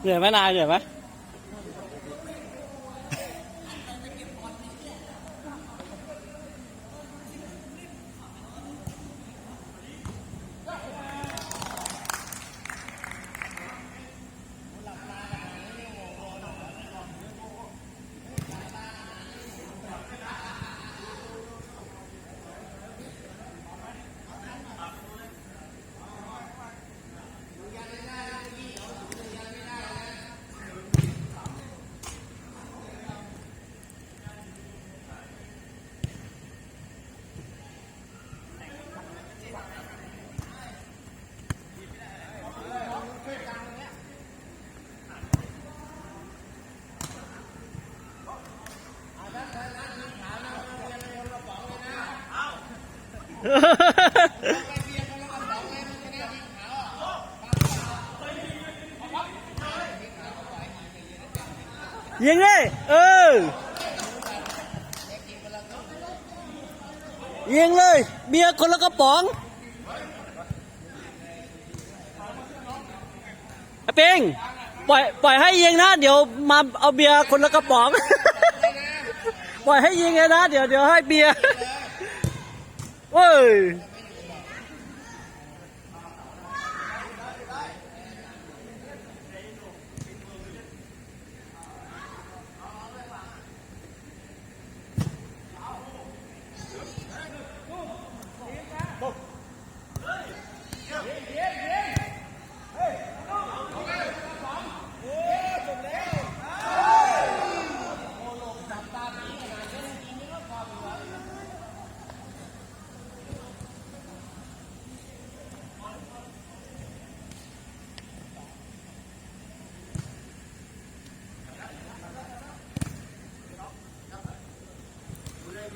เหนื่อยไหมนายเหนื่อยไหม ยิงเลยเออ ยิงเลย เบียร์คนละกระป๋องไอ้ปิงปล่อยปล่อยให้ยิงนะ เดี๋ยวมาเอาเบียร์คนละกระป๋อง ปล่อยให้ยิงเลยนะ เดี๋ยวเดี๋ยวให้เบียร์ เ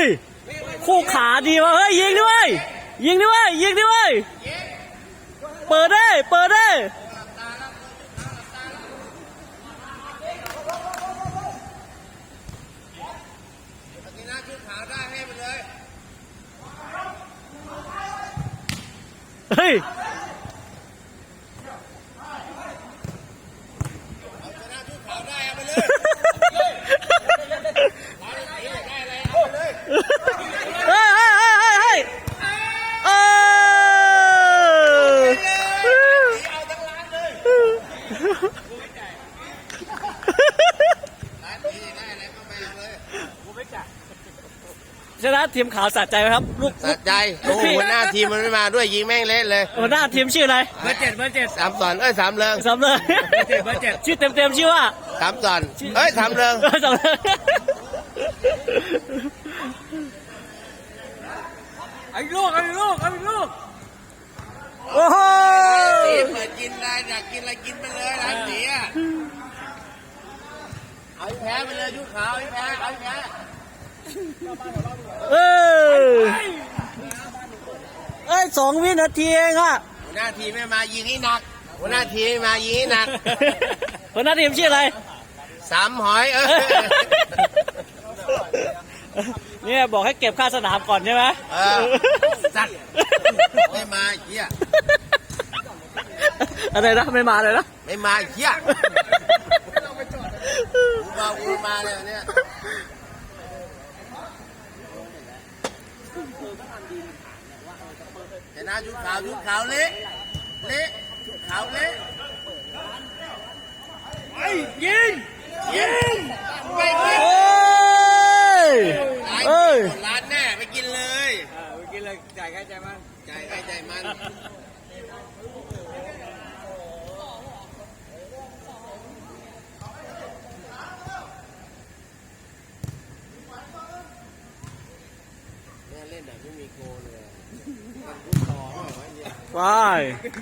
ฮ้ย คู่ขาดีวะเฮ้ย ยิงด้วย ยิงด้วย ยิงด้วย เปิดได้ เปิดได้เลยเฮ้ย เอาชนะชุดขาวได้เอาไปเลยได้อะไรเอาไปเลย เฮ้ยเฮ้ยเฮ้ยเฮ้ยเฮ้ยเออ เอาทั้งร้านเลยร้านนี้ได้อะไรก็ไปเอาเลย ชนะทีมขาวสะใจไหมครับลูกสะใจโอ้โหหัวหน้าทีมมันไม่มาด้วยยิงแม่งเละเลยหัวหน้าทีมชื่ออะไรเบอร์เจ็ดเบอร์เจ็ดสามสอนเอ้ยสามเริงสำเลยเบอร์เจ็ดเบอร์เจ็ดชื่อเต็มเต็มๆชื่อว่าสามสอนเอ้ยสามเริงเออสำเลยเอาอีกลูกเอาอีกลูกเอาอีกลูกโอ้โหทีมเปิดกินอะไรอยากกินอะไรกินไปเลยร้านสีอะเอาให้แพ้ไปเลยชุดขาวเอาให้แพ้เอาให้แพ้ เออเอ้ยสองวินาทีเองอะหัวหน้าทีมไม่มายิงให้หนักหัวหน้าทีมไม่มายิงให้หนักหัวหน้าทีมชื่ออะไร สามหอยเออเนี่ยบอกให้เก็บค่าสนามก่อนใช่ไหมเออสัตว์ไม่มาไอ้เหี้ยอะไรนะไม่มาเลยนะไม่มาไอ้เหี้ยกูมากูมาเลยวันเนี่ย นะยุดขาวยุดขาวเละเละขาวเละไอ้ยิงยิงไปกินเฮ้ยร้านแน่ไปกินเลยไปกินเลยจ่ายค่าใจมันจ่ายค่าใจมัน ยไป